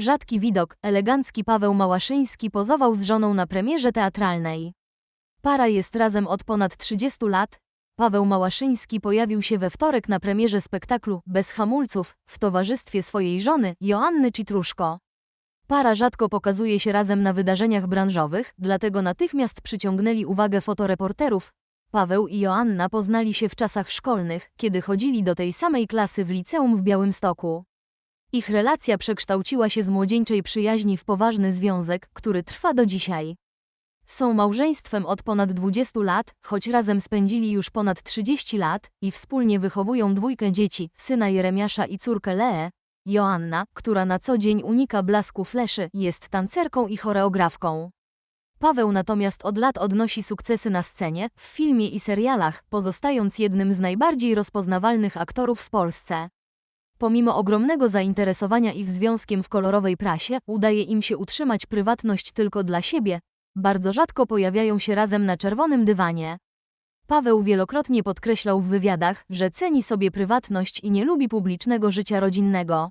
Rzadki widok, elegancki Paweł Małaszyński pozował z żoną na premierze teatralnej. Para jest razem od ponad 30 lat. Paweł Małaszyński pojawił się we wtorek na premierze spektaklu Bez hamulców w towarzystwie swojej żony Joanny Citruszko. Para rzadko pokazuje się razem na wydarzeniach branżowych, dlatego natychmiast przyciągnęli uwagę fotoreporterów. Paweł i Joanna poznali się w czasach szkolnych, kiedy chodzili do tej samej klasy w liceum w Białymstoku. Ich relacja przekształciła się z młodzieńczej przyjaźni w poważny związek, który trwa do dzisiaj. Są małżeństwem od ponad 20 lat, choć razem spędzili już ponad 30 lat i wspólnie wychowują dwójkę dzieci, syna Jeremiasza i córkę Leę. Joanna, która na co dzień unika blasku fleszy, jest tancerką i choreografką. Paweł natomiast od lat odnosi sukcesy na scenie, w filmie i serialach, pozostając jednym z najbardziej rozpoznawalnych aktorów w Polsce. Pomimo ogromnego zainteresowania ich związkiem w kolorowej prasie, udaje im się utrzymać prywatność tylko dla siebie. Bardzo rzadko pojawiają się razem na czerwonym dywanie. Paweł wielokrotnie podkreślał w wywiadach, że ceni sobie prywatność i nie lubi publicznego życia rodzinnego.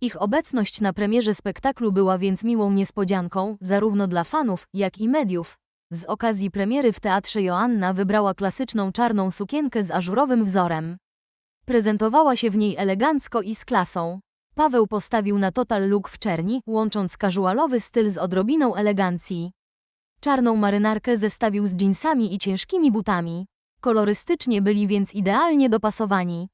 Ich obecność na premierze spektaklu była więc miłą niespodzianką, zarówno dla fanów, jak i mediów. Z okazji premiery w teatrze Joanna wybrała klasyczną czarną sukienkę z ażurowym wzorem. Prezentowała się w niej elegancko i z klasą. Paweł postawił na total look w czerni, łącząc casualowy styl z odrobiną elegancji. Czarną marynarkę zestawił z dżinsami i ciężkimi butami. Kolorystycznie byli więc idealnie dopasowani.